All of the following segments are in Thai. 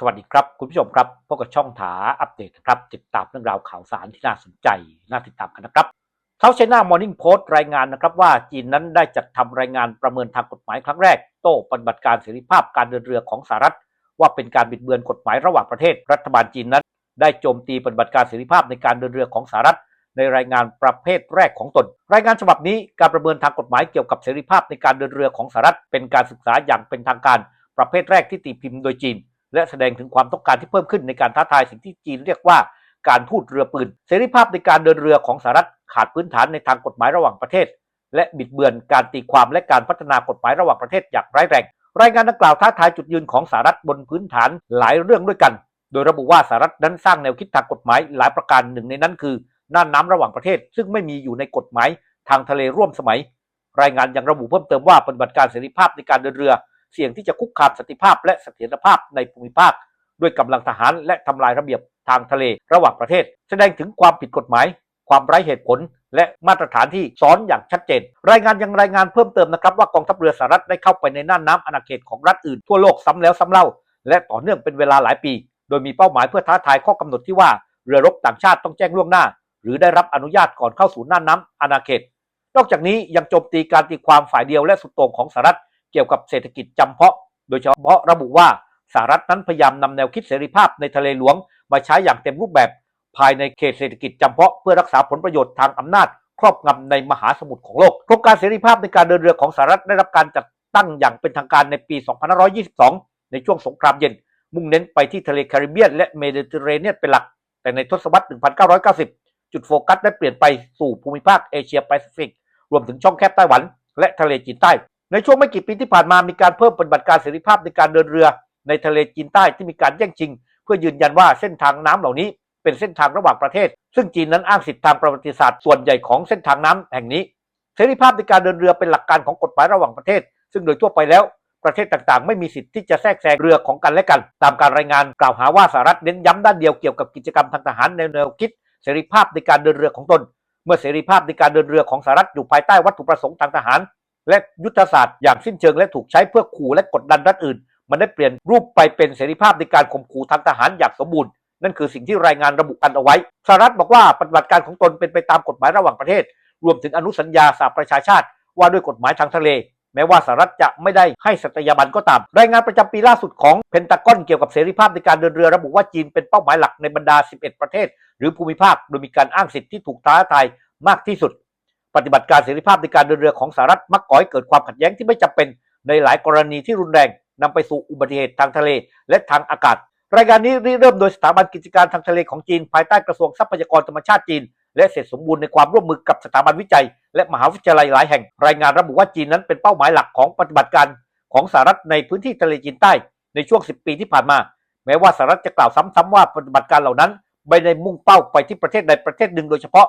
สวัสดีครับ คุณผู้ชมครับพบกับช่องถาอัปเดตนะครับ ติดตามเรื่องราวข่าวสารที่น่าสนใจ น่าติดตามกันนะครับเช้าไชน่ามอร์นิ่งโพสต์รายงานนะครับว่าจีนนั้นได้จัดทำรายงานประเมินทางกฎหมายครั้งแรก โต้ปฏิบัติการเสรีภาพการเดินเรือของสหรัฐ ว่าเป็นการบิดเบือนกฎหมายระหว่างประเทศ รัฐบาลจีนนั้น ได้โจมตีปฏิบัติการเสรีภาพในการเดินเรือของสหรัฐ ในรายงานประเภทแรกของตน รายงานฉบับนี้การประเมินทางกฎหมายเกี่ยวกับเสรีภาพในการเดินเรือของสหรัฐ เป็นการศึกษาอย่างเป็นทางการประเภทแรกที่ตีพิมพ์โดยจีน และแสดงถึงความต้องการที่เพิ่มขึ้นในการท้าทายสิ่งที่จีนเรียกว่าการทูตเรือปืน เสรีภาพในการเดินเรือของสหรัฐขาดพื้นฐานในทางกฎหมายระหว่างประเทศ และบิดเบือนการตีความและการพัฒนากฎหมายระหว่างประเทศอย่างร้ายแรง รายงานดังกล่าวท้าทายจุดยืนของสหรัฐบนพื้นฐานหลายเรื่องด้วยกัน โดยระบุว่าสหรัฐนั้นสร้างแนวคิดทางกฎหมายหลายประการหนึ่งในนั้นคือน่านน้ำระหว่างประเทศ ซึ่งไม่มีอยู่ในกฎหมายทางทะเลร่วมสมัย รายงานยังระบุเพิ่มเติมว่าปฏิบัติการเสรีภาพในการเดินเรือ เสี่ยงที่จะคุกคามสันติภาพและเสถียรภาพในภูมิภาค ด้วยกำลังทหารและทำลายระเบียบทางทะเลระหว่างประเทศ แสดงถึงความผิดกฎหมาย ความไร้เหตุผล และมาตรฐานที่ซ้อนอย่างชัดเจน รายงานยังรายงานเพิ่มเติมนะครับว่ากองทัพเรือสหรัฐได้เข้าไปในน่านน้ำอาณาเขตของรัฐอื่นทั่วโลกซ้ำแล้วซ้ำเล่า และต่อเนื่องเป็นเวลาหลายปี โดยมีเป้าหมายเพื่อท้าทายข้อกำหนดที่ว่าเรือรบต่างชาติต้องแจ้งล่วงหน้า หรือได้รับอนุญาตก่อนเข้าสู่น่านน้ำอาณาเขต นอกจากนี้ยังโจมตีการตีความฝ่ายเดียวและสุดโต่งของสหรัฐ กี่ยวกับเศรษฐกิจจำเพาะ โดยเฉพาะระบุว่าสหรัฐนั้นพยายามนำแนวคิดเสรีภาพในทะเลหลวง มาใช้อย่างเต็มรูปแบบ ภายในเขตเศรษฐกิจจำเพาะเพื่อรักษาผลประโยชน์ทางอำนาจ ครอบงำในมหาสมุทรของโลกโครงการเสรีภาพในการเดินเรือของสหรัฐได้รับการจัดตั้งอย่างเป็นทางการในปี 2522 ในช่วงสงครามเย็น มุ่งเน้นไปที่ทะเลแคริบเบียนและเมดิเตอร์เรเนียนเป็นหลัก แต่ในทศวรรษ 1990 จุดโฟกัสได้เปลี่ยนไปสู่ภูมิภาคเอเชียแปซิฟิกรวมถึงช่องแคบไต้หวัน และทะเลจีนใต้ ในช่วงไม่กี่ปีที่ผ่านมามีการเพิ่มปฏิบัติการเสรีภาพในการเดินเรือในทะเลจีนใต้ที่มีการแย่งชิง เพื่อยืนยันว่าเส้นทางน้ำเหล่านี้เป็นเส้นทางระหว่างประเทศ ซึ่งจีนนั้นอ้างสิทธิทางประวัติศาสตร์ส่วนใหญ่ของเส้นทางน้ำแห่งนี้เสรีภาพในการเดินเรือเป็นหลักการของกฎหมายระหว่างประเทศ ซึ่งโดยทั่วไปแล้วประเทศต่างๆ ไม่มีสิทธิ์ที่จะแทรกแซงเรือของกันและกัน ตามการรายงานกล่าวหาว่าสหรัฐเน้นย้ำด้านเดียวเกี่ยวกับกิจกรรมทางทหารในแนวคิดเสรีภาพในการเดินเรือของตน เมื่อเสรีภาพในการเดินเรือของสหรัฐอยู่ภายใต้วัตถุประสงค์ทางทหาร และยุทธศาสตร์อย่างสิ้นเชิงและถูกใช้เพื่อขู่และกดดันรัฐอื่น มันได้เปลี่ยนรูปไปเป็นเสรีภาพในการข่มขู่ทางทหารอย่างสมบูรณ์นั่นคือสิ่งที่รายงานระบุกันเอาไว้สหรัฐบอกว่าปฏิบัติการของตนเป็นไปตามกฎหมายระหว่างประเทศ รวมถึงอนุสัญญาสหประชาชาติ ว่าด้วยกฎหมายทางทะเล แม้ว่าสหรัฐจะไม่ได้ให้สัตยาบันก็ตาม รายงานประจำปีล่าสุดของเพนตากอนเกี่ยวกับเสรีภาพในการเดินเรือระบุว่าจีนเป็นเป้าหมายหลักในบรรดา 11 ประเทศ หรือภูมิภาคโดยมีการอ้างสิทธิที่ถูกท้าทายมากที่สุด ปฏิบัติการเสรีภาพในการเดินเรือของสหรัฐมักก่อให้เกิดความขัดแย้งที่ไม่จำเป็นในหลายกรณีที่รุนแรงนำไปสู่อุบัติเหตุทางทะเลและทางอากาศ รายงานนี้เริ่มโดยสถาบันกิจการทางทะเลของจีน ภายใต้กระทรวงทรัพยากรธรรมชาติจีน และเสร็จสมบูรณ์ในความร่วมมือกับสถาบันวิจัย และมหาวิทยาลัยหลายแห่ง รายงานระบุว่าจีนนั้นเป็นเป้าหมายหลักของปฏิบัติการของสหรัฐในพื้นที่ทะเลจีนใต้ในช่วง 10 ปีที่ผ่านมา แม้ว่าสหรัฐจะกล่าวซ้ำๆว่าปฏิบัติการเหล่านั้นไม่ได้มุ่งเป้าไปที่ประเทศใดประเทศหนึ่งโดยเฉพาะ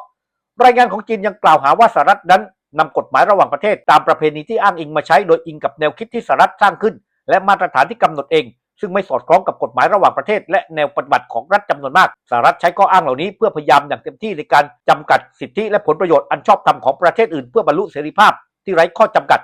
รายงานของจีนยังกล่าวหาว่าสหรัฐนั้นนำกฎหมายระหว่างประเทศตามประเพณีที่อ้างอิงมาใช้โดยอิงกับแนวคิดที่สหรัฐสร้างขึ้น และมาตรฐานที่กำหนดเอง ซึ่งไม่สอดคล้องกับกฎหมายระหว่างประเทศ และแนวปฏิบัติของรัฐจำนวนมากสหรัฐใช้ข้ออ้างเหล่านี้เพื่อพยายามอย่างเต็มที่ในการจำกัดสิทธิและผลประโยชน์อันชอบธรรมของประเทศอื่นเพื่อบรรลุเสรีภาพที่ไร้ข้อจำกัด